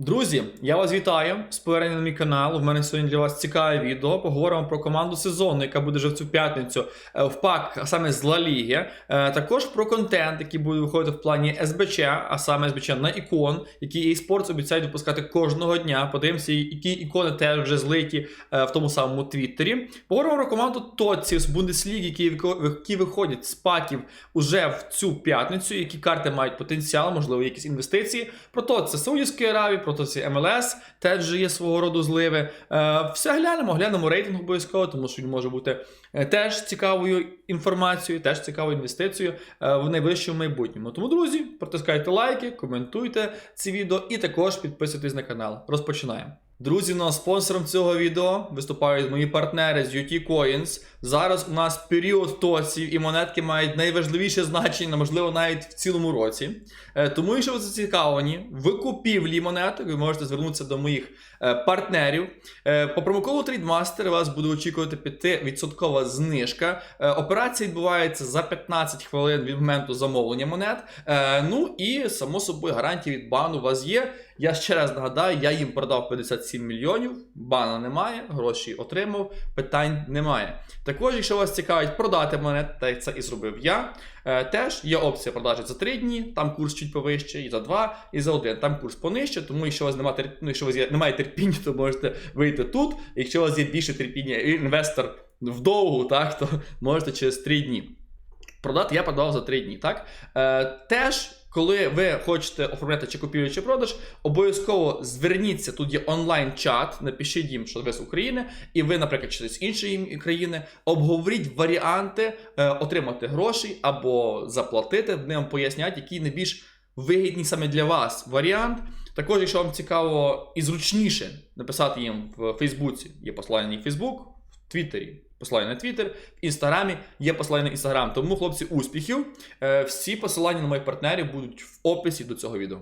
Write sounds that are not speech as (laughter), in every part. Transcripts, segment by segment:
Друзі, я вас вітаю з поверненням на мій канал. У мене сьогодні для вас цікаве відео. Поговоримо про команду сезону, яка буде вже в цю п'ятницю е, в ПАК, а саме з Ла Ліги. Е, Також про контент, який буде виходити в плані СБЧ, а саме СБЧ на ікон, які eSports обіцяють випускати кожного дня. Подивимося, які ікони теж вже злиті е, в тому самому Твіттері. Поговоримо про команду Тоці з Бундесліги, які, виходять з паків уже в цю п'ятницю, які карти мають потенціал, можливо, якісь інвестиції. Про то це Саудівської Аравії, про то це МЛС, теж же є свого роду зливи. Е, все глянемо, глянемо рейтинг обов'язково, тому що він може бути е, теж цікавою інформацією, теж цікавою інвестицією е, в найближчому майбутньому. Тому, друзі, протискайте лайки, коментуйте ці відео і також підписуйтесь на канал. Розпочинаємо. Друзі, ну а спонсором цього відео виступають мої партнери з UT Coins. Зараз у нас період тоців і монетки мають найважливіше значення, можливо, навіть в цілому році. Е, Тому, якщо ви зацікавлені в купівлі монеток, ви можете звернутися до моїх е, партнерів. Е, По промокоду Trade вас буде очікувати 5% знижка. Операція відбувається за 15 хвилин від моменту замовлення монет. Ну і само собою гарантія від бану у вас є. Я ще раз нагадаю, я їм продав 57 мільйонів, бана немає, гроші отримав, питань немає. Також, якщо вас цікавить продати монет, так це і зробив я, е, теж є опція продажі за 3 дні, там курс чуть повище, і за 2, і за 1. Там курс понижче, тому якщо у вас немає, терп... ну, якщо у вас є, немає терпіння, то можете вийти тут. Якщо у вас є більше терпіння, інвестор вдовгу, так, то можете через 3 дні. Продати я продавав за 3 дні. Так? Е, теж, коли ви хочете оформляти чи купівлю, чи продаж, обов'язково зверніться. Тут є онлайн-чат, напишіть їм, що ви з України, і ви, наприклад, чи з іншої країни, обговоріть варіанти е, отримати гроші або заплатити. Вони пояснять, який найбільш вигідний саме для вас варіант. Також, якщо вам цікаво і зручніше написати їм в Фейсбуці, є посилання на Фейсбук, в Твіттері посилання на Твіттер, в Інстаграмі є посилання на Інстаграм. Тому, хлопці, успіхів! Е, Всі посилання на моїх партнерів будуть в описі до цього відео.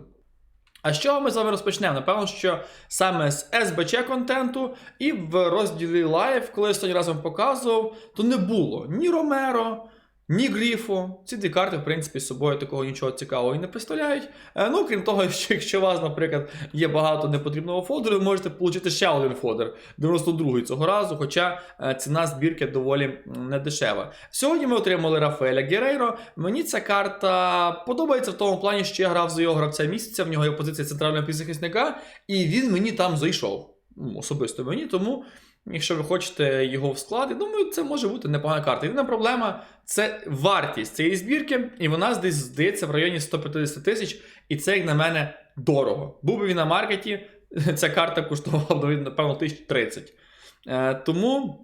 А чого ми з вами розпочнемо? Напевно, що саме з СБЧ контенту і в розділі Лайф, коли я останній раз показував, то не було ні Ромеро, ні Гріфу. Ці дві карти, в принципі, з собою такого нічого цікавого і не представляють. Е, Ну, крім того, (laughs) що якщо у вас, наприклад, є багато непотрібного фолдеру, ви можете отримати ще один фолдер, 92-й цього разу, хоча е, ціна збірки доволі недешева. Сьогодні ми отримали Рафаеля Герейро. Мені ця карта подобається в тому плані, що я грав за його гравця місяця, в нього є позиція центрального півзахисника, і він мені там зайшов. Ну, Особисто мені, тому. Якщо ви хочете його в складі, думаю, це може бути непогана карта. Єдина проблема це вартість цієї збірки, і вона десь здається в районі 150 тисяч, і це, як на мене, дорого. Був би він на маркеті, (laughs) ця карта коштувала напевно, 1030. Е, тому.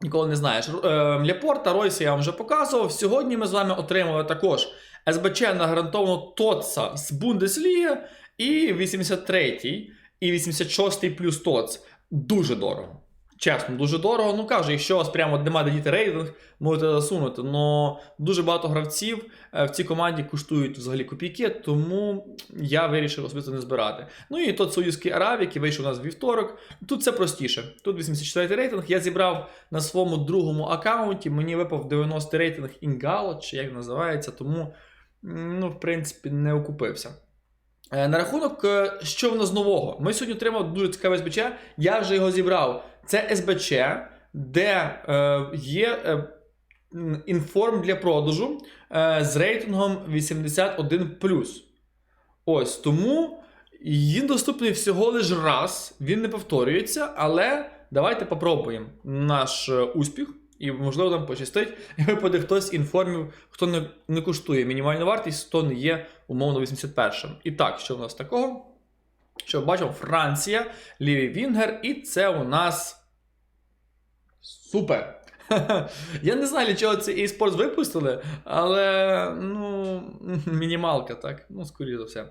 Ніколи не знаєш. Е, Лепорта, Ройса я вам вже показував. Сьогодні ми з вами отримали також СБЧ на гарантовано ТОЦа з Бундесліги і 83-й, і 86-й плюс ТОЦ. Дуже дорого. Чесно, дуже дорого. Ну кажу, якщо у вас прямо немає діти рейтинг, можете засунути. Но дуже багато гравців е, в цій команді коштують взагалі копійки, тому я вирішив особисто не збирати. Ну і тот Саудівський Аравік, який вийшов у нас вівторок. Тут це простіше. Тут 84 рейтинг. Я зібрав на своєму другому аккаунті. Мені випав 90 рейтинг Інгало, чи як називається, тому, ну, в принципі, не окупився. Е, На рахунок, е, що в нас нового? Ми сьогодні отримали дуже цікаве СБЧ. Я вже його зібрав. Це СБЧ, де е, є інформ для продажу з рейтингом 81. Ось тому він доступний всього лиш раз, він не повторюється, але давайте попробуємо наш успіх. І, можливо, нам пощастить, (laughs) і випаде хтось інформів, хто не, не коштує мінімальну вартість, хто не є умовно 81-м. І так, що в нас такого? Що бачимо, Франція, лівий Вінгер, і це у нас супер. (laughs) Я не знаю, для чого це eSports випустили, але ну, (laughs) мінімалка, так. Ну, скоріше за все.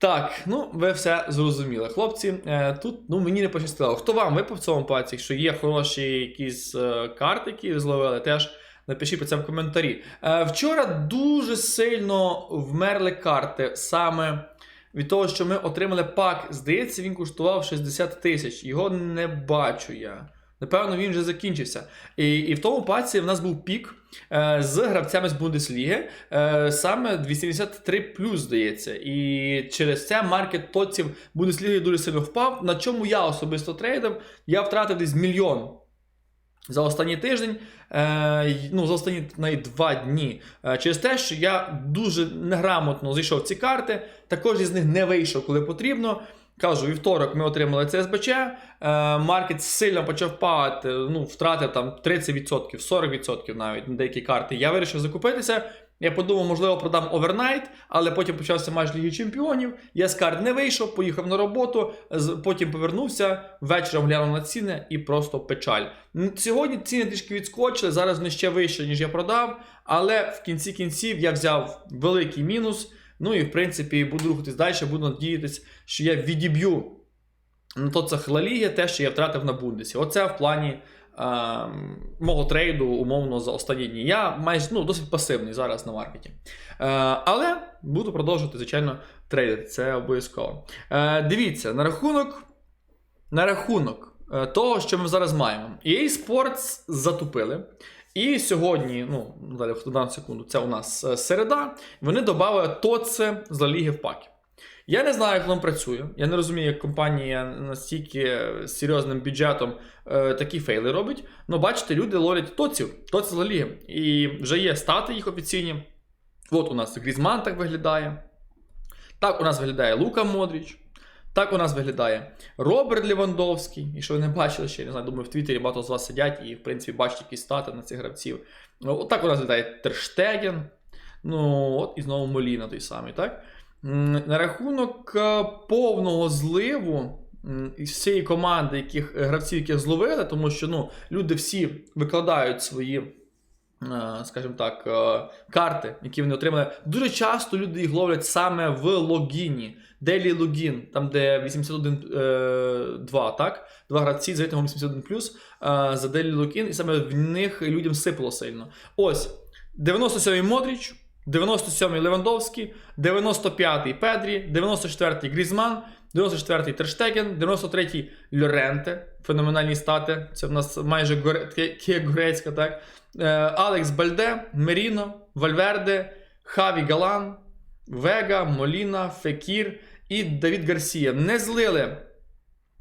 Так, ну ви все зрозуміли. Хлопці, е, тут ну, мені не пощастило. Хто вам випав в цьому паці? Якщо є хороші якісь е, карти, які ви зловили, теж напишіть про це в коментарі. Е, вчора дуже сильно вмерли карти саме від того, що ми отримали пак. Здається, він коштував 60 тисяч. Його не бачу я. Напевно, він вже закінчився. І, і в тому паці в нас був пік е, з гравцями з Бундесліги, е, саме 283 здається. І через це маркет тоців Бундесліги дуже сильно впав. На чому я особисто трейдив, я втратив десь мільйон. За останній тиждень, е, ну за останні навіть два дні, е, через те, що я дуже неграмотно зайшов ці карти, також із них не вийшов, коли потрібно. Кажу, вівторок ми отримали ЦСБЧ, е, маркет сильно почав падати, ну, втратив там 30%, 40% навіть на деякі карти. Я вирішив закупитися. Я подумав, можливо, продам овернайт, але потім почався матч Ліги Чемпіонів. Я з карт не вийшов, поїхав на роботу, потім повернувся, вечором глянув на ціни і просто печаль. Сьогодні ціни трішки відскочили, зараз вони ще вище, ніж я продав, але в кінці кінців я взяв великий мінус. Ну і в принципі буду рухатись далі, буду надіятися, що я відіб'ю на то це Ліги, те, що я втратив на Бундесі. Оце в плані е, мого трейду, умовно, за останні дні. Я майже ну, досить пасивний зараз на маркеті. Е, але буду продовжувати, звичайно, трейдити. Це обов'язково. Е, дивіться, на рахунок, на рахунок е, того, що ми зараз маємо. EA Sports затупили. І сьогодні, ну, далі дану секунду, це у нас е, середа. Вони додали тоце з Ла Ліги в паки. Я не знаю, як воно працює. Я не розумію, як компанія настільки з серйозним бюджетом е, такі фейли робить. Ну, бачите, люди ловлять тоців, тоці з Ла Ліги. І вже є стати їх офіційні. От у нас Грізман так виглядає. Так у нас виглядає Лука Модріч. Так у нас виглядає Роберт Лівандовський. І що ви не бачили ще, я не знаю, думаю, в Твіттері багато з вас сидять і, в принципі, бачать якісь стати на цих гравців. Ну, От так у нас виглядає Терштеген. Ну, от і знову Моліна той самий, так? На рахунок е, повного зливу м, із всієї команди, яких гравців, яких зловили, тому що ну, люди всі викладають свої, скажімо так, е, карти, які вони отримали. Дуже часто люди їх ловлять саме в логіні. Daily логін, там де 81 е, 2, так? Два гравці з рейтингом 81 плюс е, за Daily логін, і саме в них людям сипало сильно. Ось 97-й Модріч, 97-й Левандовський, 95-й Педрі, 94-й Грізман, 94-й Терштеген, 93-й Льоренте, феноменальні стати. Це в нас майже горе... Кія Гурецька, так? Е, Алекс Бальде, Меріно, Вальверде, Хаві Галан, Вега, Моліна, Фекір і Давід Гарсія. Не злили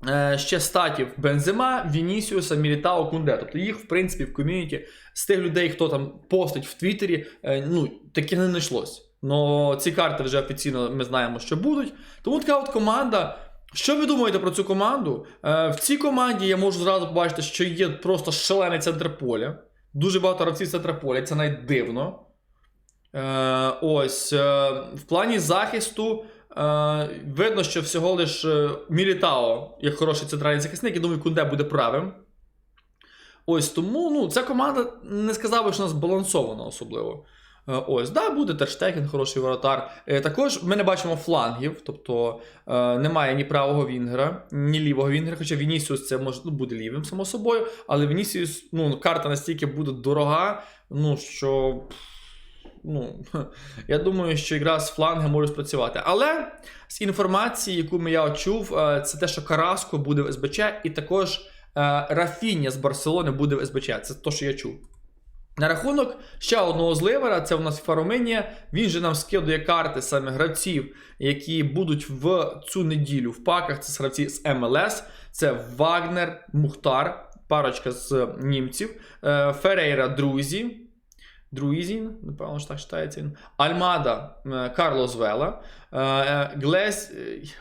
е, ще статів Бензема, Вінісіуса, Мілітао, Кунде. Тобто їх, в принципі, в ком'юніті з тих людей, хто там постить в Твіттері, е, ну, таких не знайшлось. Но ці карти вже офіційно ми знаємо, що будуть. Тому така от команда. Що ви думаєте про цю команду? В цій команді я можу зразу побачити, що є просто шалений центр поля. Дуже багато гравців центра це навіть дивно. Е, ось е, в плані захисту е, видно, що всього лиш е, Мілітао як хороший центральний захисник, я думаю, Кунде буде правим. Ось тому ну, ця команда не сказав би, що вона збалансована особливо. Е, Ось, да, буде Терштеген, хороший воротар. Е, Також ми не бачимо флангів, тобто е, немає ні правого Вінгера, ні лівого Вінгера, хоча Вінісіус це може ну, буде лівим, само собою, але Вінісіус, ну, карта настільки буде дорога, ну що. Ну, (laughs) я думаю, що якраз фланги можуть спрацювати. Але з інформації, яку я чув, е, це те, що Караско буде в СБЧ, і також Рафіння з Барселони буде в СБЧ. Це те, що я чув. На рахунок ще одного зливера, це у нас Фароменія. Він же нам скидує карти саме гравців, які будуть в цю неділю в паках. Це гравці з МЛС. Це Вагнер, Мухтар, парочка з німців, е, Ферейра, друзі. Друїзін, напевно, що так читається він. Альмада, е, Карлос Вела, е, Глес,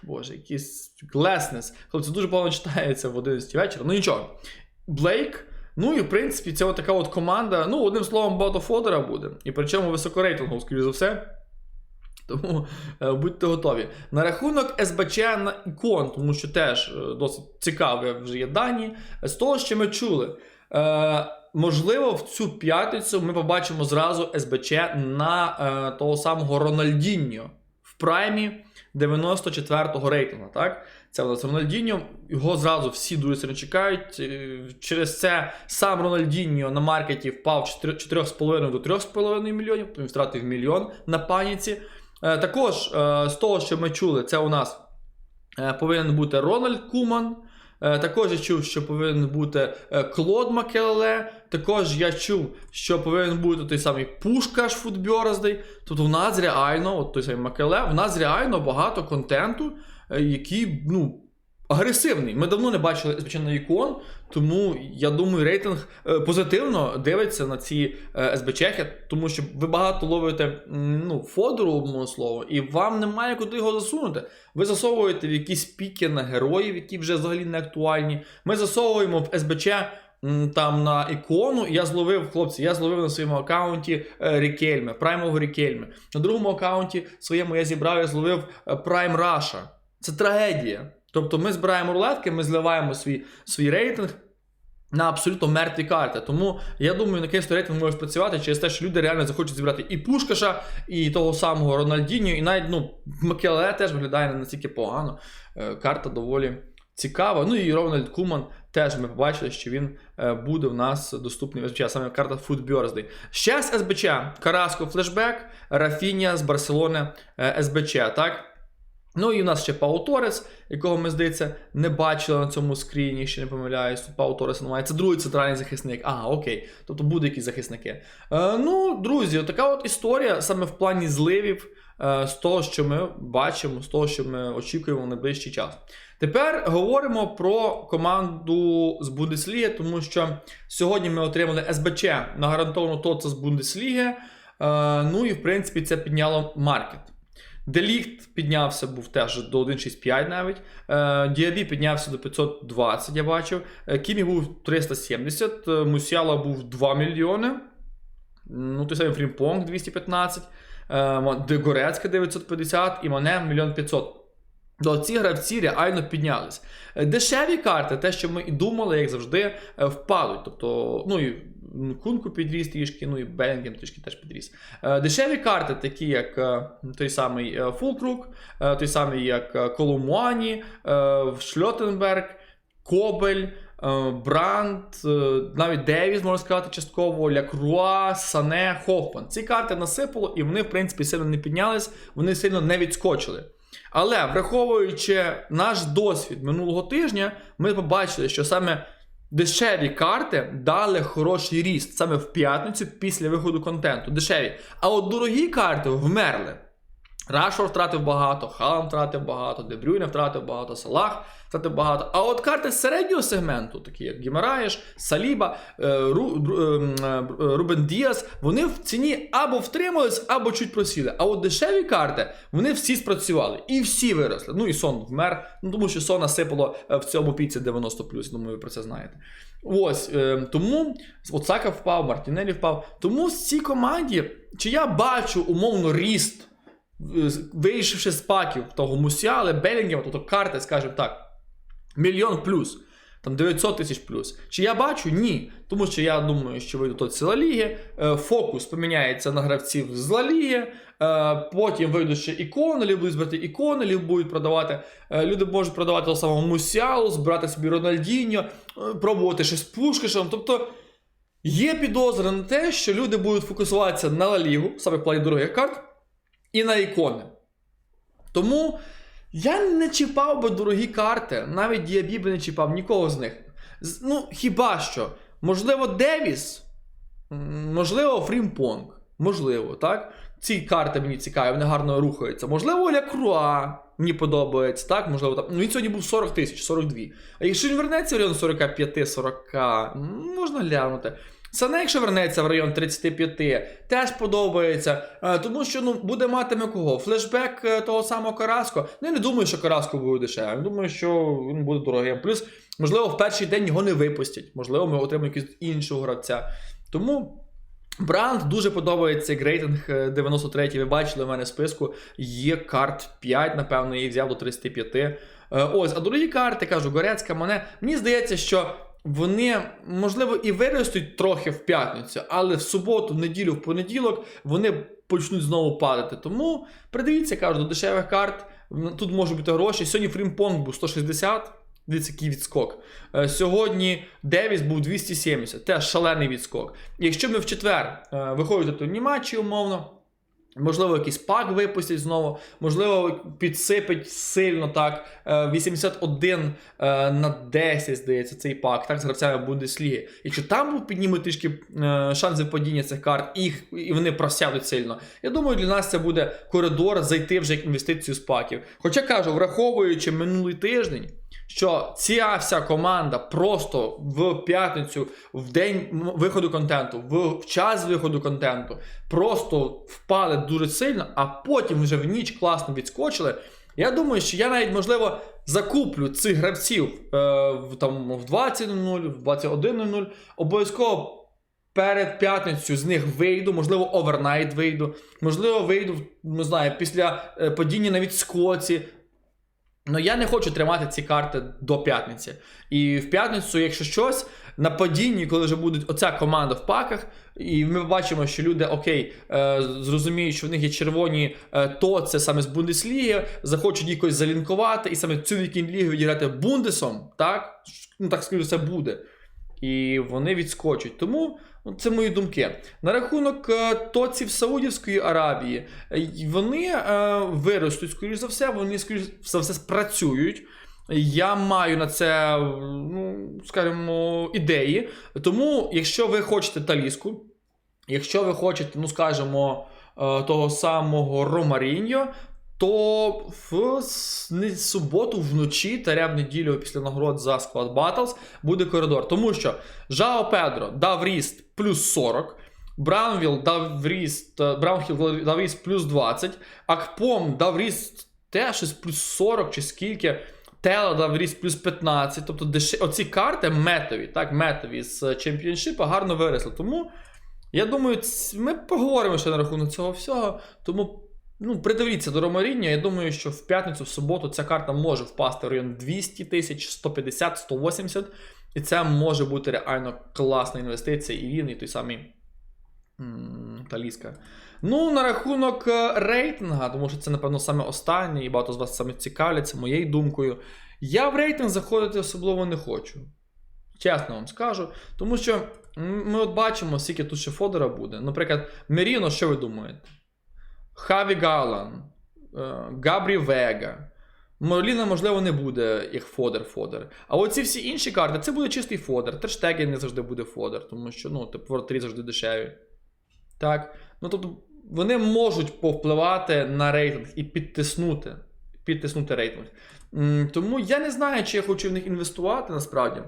боже, якийсь Глеснес. Хлопці, дуже погано читається в 11 вечора. Ну нічого. Блейк. Ну і в принципі, це така от команда. Ну, одним словом, багато фодера буде. І причому високорейтингов, скоріш за все. Тому е, будьте готові. На рахунок СБЧ на ікон, тому що теж е, досить цікаві вже є дані. З того, що ми чули. Е, можливо, в цю п'ятницю ми побачимо зразу СБЧ на того самого Рональдіньо в праймі 94-го рейтингу. Так? Це у нас Рональдіньо, його зразу всі дуже сильно чекають. Е, Через це сам Рональдіньо на маркеті впав з 4,5 до 3,5 мільйонів, він втратив мільйон на паніці. Е, Також е, з того, що ми чули, це у нас повинен бути Рональд Куман, Також я чув, що повинен бути Клод Макелеле. Також я чув, що повинен бути той самий Пушкаш Футбьорздей. Тобто в нас реально, от той самий Макеле, в нас реально багато контенту, який, ну. Агресивний. Ми давно не бачили звичайно ікон, тому я думаю, рейтинг е, позитивно дивиться на ці е, СБЧхи, тому що ви багато ловите ну, фодору, умовно слово, і вам немає куди його засунути. Ви засовуєте в якісь піки на героїв, які вже взагалі не актуальні. Ми засовуємо в СБЧ там на ікону. Я зловив, хлопці, я зловив на своєму аккаунті е, Рікельми, праймового Рікельми. На другому аккаунті своєму я зібрав, я зловив е, Prime Russia. Це трагедія. Тобто ми збираємо рулетки, ми зливаємо свій, свій рейтинг. На абсолютно мертві карти. Тому я думаю, на кінець рейтинг може спрацювати через те, що люди реально захочуть зібрати і Пушкаша, і того самого Рональдіньо, і навіть ну, Макеле теж виглядає не настільки погано. Е, Карта доволі цікава. Ну і Рональд Куман теж ми побачили, що він е, буде в нас доступний в СБЧ, саме карта Food Birthday. Ще з СБЧ Караско флешбек, Рафінія з Барселони е, СБЧ, так? Ну і у нас ще Пау Торес, якого ми, здається, не бачили на цьому скріні, ще не помиляюсь. Пау Торес немає. Це другий центральний захисник. Ага, окей. Тобто будуть якісь захисники. Е, ну, друзі, така от історія саме в плані зливів е, з того, що ми бачимо, з того, що ми очікуємо в найближчий час. Тепер говоримо про команду з Бундесліги, тому що сьогодні ми отримали СБЧ на гарантовану ТОЦ з Бундесліги. Е, ну і в принципі це підняло маркет. Делікт піднявся, був теж до 1,65 навіть. Е, Діабі піднявся до 520, я бачив. Е, Кімі був 370, е, Мусіала був 2 мільйони. Ну, той самий Фрімпонг 215, е, Дегорецька 950 і Мане 1 500. То ці гравці реально піднялись. Е, Дешеві карти, те, що ми і думали, як завжди, е, впадуть. Тобто, ну і Кунку підріс трішки, ну і Белінгем трішки теж підріс. Е, Дешеві карти, такі як е, той самий е, Фулкрук, той самий як Колумуані, Шльотенберг, Кобель. Бранд, навіть Девіс, можна сказати, частково, Лякруа, Сане, Хофман. Ці карти насипало, і вони, в принципі, сильно не піднялись, вони сильно не відскочили. Але враховуючи наш досвід минулого тижня, ми побачили, що саме дешеві карти дали хороший ріст саме в п'ятницю після виходу контенту. Дешеві. А от дорогі карти вмерли. Рашфор втратив багато, Халам втратив багато, Дебрюйне втратив багато, Салах втратив багато. А от карти середнього сегменту, такі як Гімараєш, Саліба, е, ем, е, Рубен Діас, вони в ціні або втримались, або чуть просіли. А от дешеві карти, вони всі спрацювали. І всі виросли. Ну і сон вмер, ну тому що сон насипало е, в цьому піці 90+, думаю, ви про це знаєте. Ось, е, тому Оцака впав, Мартінелі впав. Тому в цій команді, чи я бачу умовно ріст вийшовши з паків того Мусіали, Белінгема, тобто карти, скажімо так, мільйон плюс, там 900 тисяч плюс. Чи я бачу? Ні. Тому що я думаю, що вийдуть от з Ла Ліги, е, фокус поміняється на гравців з Ла Ліги, е, потім вийдуть ще ікони, либо будуть збирати ікони, либо будуть продавати. е, Люди можуть продавати того самого Мусіалу, збирати собі Рональдіньо, пробувати щось з Пушкашем. Тобто. Є підозра на те, що люди будуть фокусуватися на Ла Лігу, саме в плані дорогих карт, і на ікони. Тому я не чіпав би дорогі карти, навіть Діабі би не чіпав нікого з них. Ну, хіба що, можливо, Девіс, можливо, Фрімпонг, можливо, так? Ці карти мені цікаві, вони гарно рухаються. Можливо, Ля мені подобається, так? Можливо, там. Ну, він сьогодні був 40 тисяч, 42. А якщо він вернеться в район 45-40, можна глянути. Сане, якщо вернеться в район 35, теж подобається. Е, тому що ну, буде матиме кого? Флешбек е, того самого Караско. Ну, я не думаю, що Караско буде дешевим. Думаю, що він буде дорогим. Плюс, можливо, в перший день його не випустять. Можливо, ми отримаємо якогось іншого гравця. Тому. Бранд дуже подобається як рейтинг е, 93 Ви бачили в мене в списку. Є карт 5, напевно, я її взяв до 35. Е, Ось, а дорогі карти, кажу, Горецька, мене. Мені здається, що вони, можливо, і виростуть трохи в п'ятницю, але в суботу, в неділю, в понеділок вони почнуть знову падати. Тому придивіться, кажу, до дешевих карт. Тут можуть бути гроші. Сьогодні Фрімпонг був 160. Дивіться, який відскок. Е, Сьогодні Девіс був 270, теж шалений відскок. Якщо ми в четвер е, виходять до матчі, умовно, Можливо, якийсь пак випустять знову, можливо, підсипить сильно так. е, 81 е, на 10, здається, цей пак, так, з гравцями Бундесліги. Якщо там піднімуть трішки е, шанси падіння цих карт, їх, і вони просядуть сильно. Я думаю, для нас це буде коридор зайти вже як інвестицію з паків. Хоча кажу, враховуючи минулий тиждень, що ця вся команда просто в п'ятницю, в день виходу контенту, в, час виходу контенту, просто впали дуже сильно, а потім вже в ніч класно відскочили. Я думаю, що я навіть можливо закуплю цих гравців е, в, там, в 20.00, в 21.00. Обов'язково перед п'ятницю з них вийду, можливо, овернайт вийду, можливо, вийду, не знаю, після е, падіння на відскоці. Ну, я не хочу тримати ці карти до п'ятниці. І в п'ятницю, якщо щось, на падінні, коли вже буде оця команда в паках, і ми бачимо, що люди окей, е, зрозуміють, що в них є червоні е, то це саме з Бундесліги, захочуть якось залінкувати, і саме цю вікінг-лігу відіграти Бундесом, так? Ну так скажу, це буде. І вони відскочать. Тому ну, це мої думки. На рахунок е, тоців Саудівської Аравії, е, вони е, виростуть, скоріш за все, вони, скоріш за все, спрацюють. Я маю на це, ну, скажімо, ідеї. Тому, якщо ви хочете таліску, якщо ви хочете, ну скажімо, того самого Ромаріньо, то в суботу вночі та в неділю після нагород за склад Battles буде коридор. Тому що Жао Педро дав ріст плюс 40. Браунвіл дав ріст, е, Браунхіл дав ріст плюс 20, Акпом дав ріст теж щось плюс 40 чи скільки. Тела дав ріст плюс 15. Тобто деш... оці карти метові, так, метові з чемпіоншипа гарно виросли. Тому я думаю, ц- ми поговоримо ще на рахунок цього всього. Тому ну, придивіться до Ромаріння. Я думаю, що в п'ятницю, в суботу ця карта може впасти в район 200 тисяч, 150, 180. І це може бути реально класна інвестиція. І він, і той самий Таліска. Ну, на рахунок е, рейтинга, тому що це, напевно, саме останнє, і багато з вас саме цікавляться моєю думкою. Я в рейтинг заходити особливо не хочу. Чесно вам скажу. Тому що ми от бачимо, скільки тут ще Фодора буде. Наприклад, Меріно, що ви думаєте? Хаві Галан, е, Габрі Вега. Моліна, можливо, не буде як фодер-фодер. А оці всі інші карти, це буде чистий фодер. Терштегі не завжди буде фодер, тому що ну, типу, воротарі завжди дешеві. Так. Ну, тобто, вони можуть повпливати на рейтинг і підтиснути, підтиснути рейтинг. Тому я не знаю, чи я хочу в них інвестувати насправді.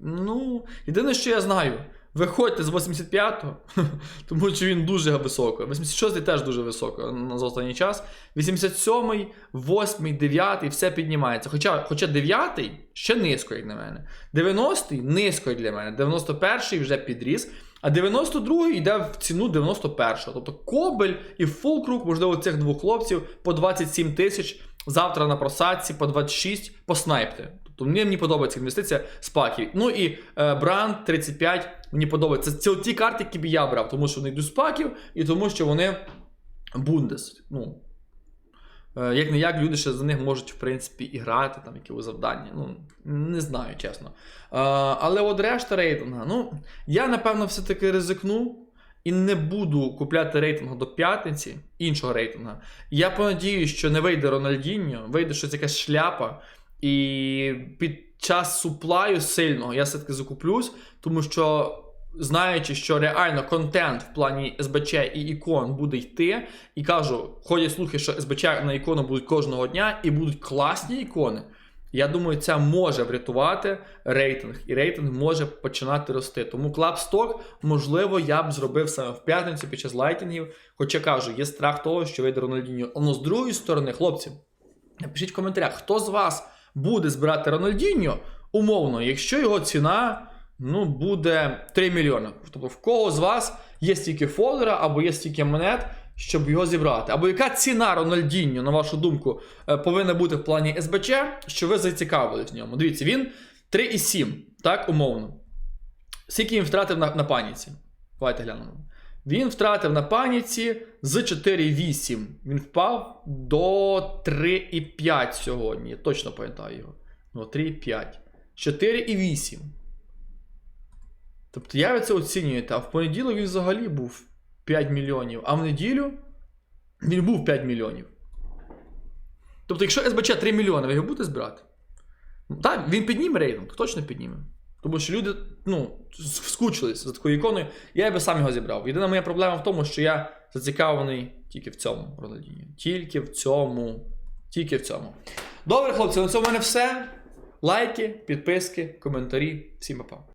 Ну, єдине, що я знаю, виходьте з 85-го, (laughs) тому що він дуже високо. 86-й теж дуже високо на останній час. 87-й, 8-й, 9-й, все піднімається. Хоча, хоча 9-й ще низько, як на мене. 90-й низько для мене. 91-й вже підріс. А 92-й йде в ціну 91-го. Тобто Кобель і Фулкрук, можливо, цих двох хлопців по 27 тисяч. Завтра на просадці по 26 поснайпте. Тобто мені, подобається інвестиція з. Ну і е, Бранд 35 мені подобається. Це, це ті карти, які б я брав, тому що вони йдуть з паків і тому, що вони Бундес. Ну, е, як не як люди ще за них можуть, в принципі, і грати, там якісь завдання. Ну, не знаю, чесно. Е, але от решта рейтинга, ну, я напевно все-таки ризикну. І не буду купляти рейтингу до п'ятниці, іншого рейтинга. Я понадію, що не вийде Рональдіньо, вийде щось якась шляпа, і під час суплаю сильного я все-таки закуплюсь, тому що, знаючи, що реально контент в плані СБЧ і ікон буде йти, і кажу, ходять слухи, що СБЧ на ікону будуть кожного дня і будуть класні ікони. Я думаю, це може врятувати рейтинг, і рейтинг може починати рости. Тому клабсток, можливо, я б зробив саме в п'ятницю під час лайтингів. Хоча кажу, є страх того, що вийде Рональдіньо. Але з другої сторони, хлопці, напишіть в коментарях, хто з вас буде збирати Рональдіньо умовно, якщо його ціна ну, буде 3 мільйони. Тобто, в кого з вас є стільки фолдера або є стільки монет, щоб його зібрати. Або яка ціна Рональдіньо, на вашу думку, е, повинна бути в плані СБЧ, що ви зацікавились в ньому? Дивіться, він 3,7, так, умовно. Скільки він втратив на, на паніці? Давайте глянемо. Він втратив на паніці з 4,8. Він впав до 3,5 сьогодні. Я точно пам'ятаю його. Ну, 3,5. 4,8. Тобто, ви це оцінюєте? А в понеділок він взагалі був 5 мільйонів, а в неділю він був 5 мільйонів. Тобто, якщо СБЧ 3 мільйони, ви його будете збирати? Так, він підніме рейтинг, точно підніме. Тому що люди ну, скучились за такою іконою, я би сам його зібрав. Єдина моя проблема в тому, що я зацікавлений тільки в цьому Рональдіні. Тільки в цьому. Тільки в цьому. Добре, хлопці, на цьому в мене все. Лайки, підписки, коментарі. Всім па-па.